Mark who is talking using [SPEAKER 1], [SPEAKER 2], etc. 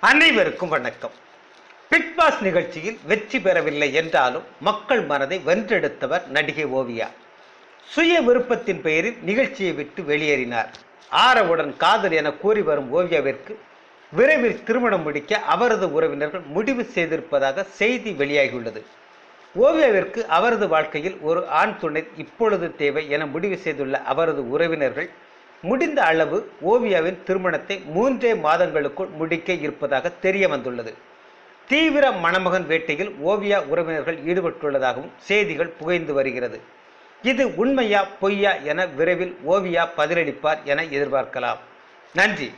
[SPEAKER 1] அனைவருக்கும் வணக்கம். Big pass நிகழ்ச்சியில் வெற்றி பெறவில்லை என்றாலும் மக்கள் மனதை வென்றெடுத்தவர் நடிகை ஓவியா. சுய விருப்பத்தின் பெயரில் நிகழ்ச்சியை விட்டு வெளியேறினார். ஆரவுடன் காதல் என கூறி வரும் ஓவியாவிற்கு விரைவில் திருமணம் முடிக்க அவரது உறவினர்கள் முடிவு செய்திருப்பதாக செய்தி வெளியாகியுள்ளது. ஓவியாவிற்கு அவரது வாழ்க்கையில் ஒரு ஆண் துணை இப்பொழுது தேவை என முடிவு செய்துள்ள அவரது உறவினர்கள் முடிந்த அளவு ஓவியாவின் திருமணத்தை மூன்றே மாதங்களுக்குள் முடிக்க இருப்பதாக தெரிய வந்துள்ளது. தீவிர மணமகன் வேட்டையில் ஓவியா உறவினர்கள் ஈடுபட்டுள்ளதாகவும் செய்திகள் புகைந்து வருகிறது. இது உண்மையா பொய்யா என விரைவில் ஓவியா பதிலளிப்பார் என எதிர்பார்க்கலாம். நன்றி.